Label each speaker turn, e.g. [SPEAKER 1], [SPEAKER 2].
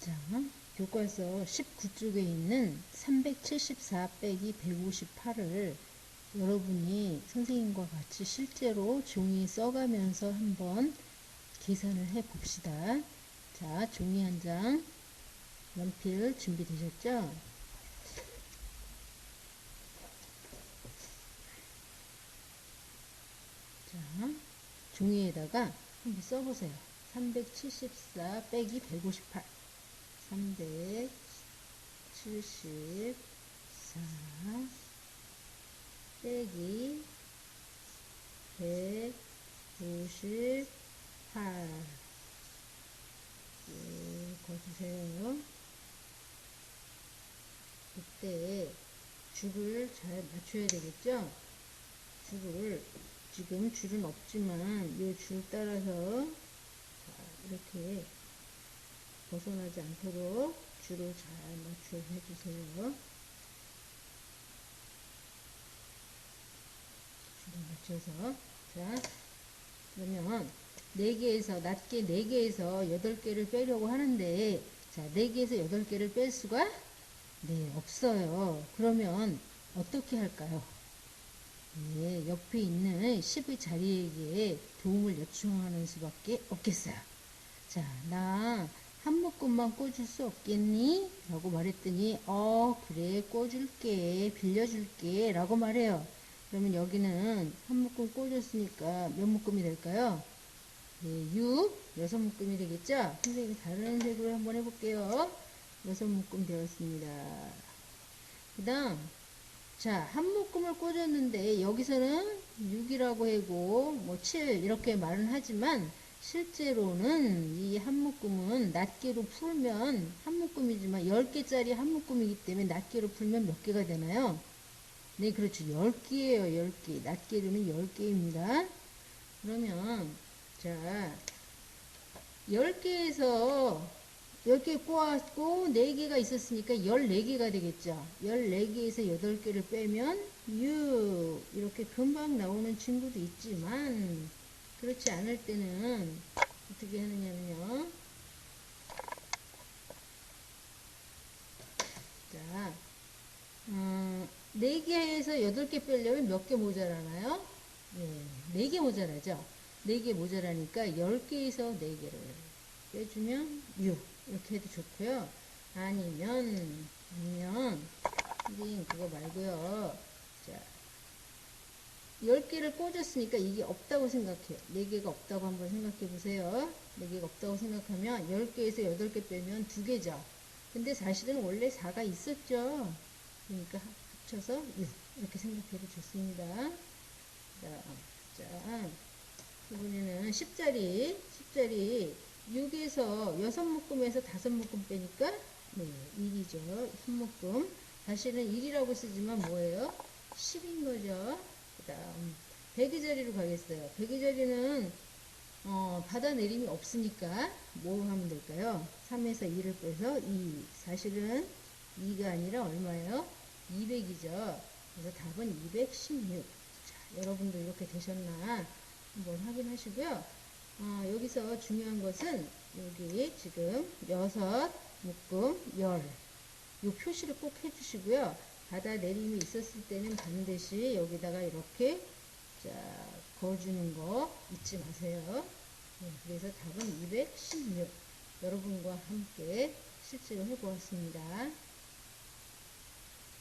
[SPEAKER 1] 자, 교과서 19쪽에 있는 374 빼기 158을 여러분이 선생님과 같이 실제로 종이에 써가면서 한번 계산을 해 봅시다. 자, 종이 한 장, 연필 준비되셨죠? 자, 종이에다가 한번 써보세요. 374 빼기 158. 374 빼기 158. 예, 거주세요. 그때 줄을 잘 맞춰야 되겠죠? 줄을 지금 줄은 없지만 이 줄 따라서 자, 이렇게 벗어나지 않도록 줄을 잘 맞춰 해 주세요. 줄을 맞춰서 자 그러면 4개에서 낮게 4개에서 8개를 빼려고 하는데 자 4개에서 8개를 뺄 수가 네 없어요. 그러면 어떻게 할까요? 네, 옆에 있는 10의 자리에게 도움을 요청하는 수밖에 없겠어요. 자, 나 한 묶음만 꽂을 수 없겠니? 라고 말했더니, 어, 그래, 꽂을게, 빌려줄게, 라고 말해요. 그러면 여기는 한 묶음 꽂았으니까 몇 묶음이 될까요? 네, 6, 여섯 묶음이 되겠죠? 선생님이 다른 색으로 한번 해볼게요. 여섯 묶음 되었습니다. 그 다음, 자, 한 묶음을 꽂았는데 여기서는 6이라고 하고 뭐 7 이렇게 말은 하지만 실제로는 이 한 묶음은 낱개로 풀면 한 묶음이지만 10개짜리 한 묶음이기 때문에 낱개로 풀면 몇 개가 되나요? 네, 그렇죠. 10개예요. 10개. 낱개로는 10개입니다. 그러면 자, 10개에서 10개 꼬았고 4개가 있었으니까 14개가 되겠죠. 14개에서 8개를 빼면 6 이렇게 금방 나오는 친구도 있지만 그렇지 않을 때는 어떻게 하느냐면요. 자, 어, 4개에서 8개 빼려면 몇 개 모자라나요? 네, 4개 모자라죠. 4개 모자라니까 10개에서 4개를 빼주면 6 이렇게 해도 좋고요. 아니면 아니면 선생님 그거 말고요. 자 10개를 꽂았으니까 이게 없다고 생각해요. 4개가 없다고 한번 생각해 보세요. 4개가 없다고 생각하면 10개에서 8개 빼면 2개죠. 근데 사실은 원래 4가 있었죠. 그러니까 합쳐서 6 이렇게 생각해도 좋습니다. 자, 자 이번에는 10자리 10자리 6에서 6묶음에서 5묶음 빼니까 네, 1이죠. 1묶음. 사실은 1이라고 쓰지만 뭐예요? 10인 거죠. 그 다음 100의 자리로 가겠어요. 100의 자리는 어, 받아내림이 없으니까 뭐 하면 될까요? 3에서 2를 빼서 2. 사실은 2가 아니라 얼마예요? 200이죠. 그래서 답은 216. 자, 여러분도 이렇게 되셨나 한번 확인하시고요. 어, 여기서 중요한 것은 여기 지금 여섯 묶음 열. 이 표시를 꼭 해주시고요. 바다 내림이 있었을 때는 반드시 여기다가 이렇게 자 거주는 거 잊지 마세요. 네, 그래서 답은 216. 여러분과 함께 실제로 해보았습니다.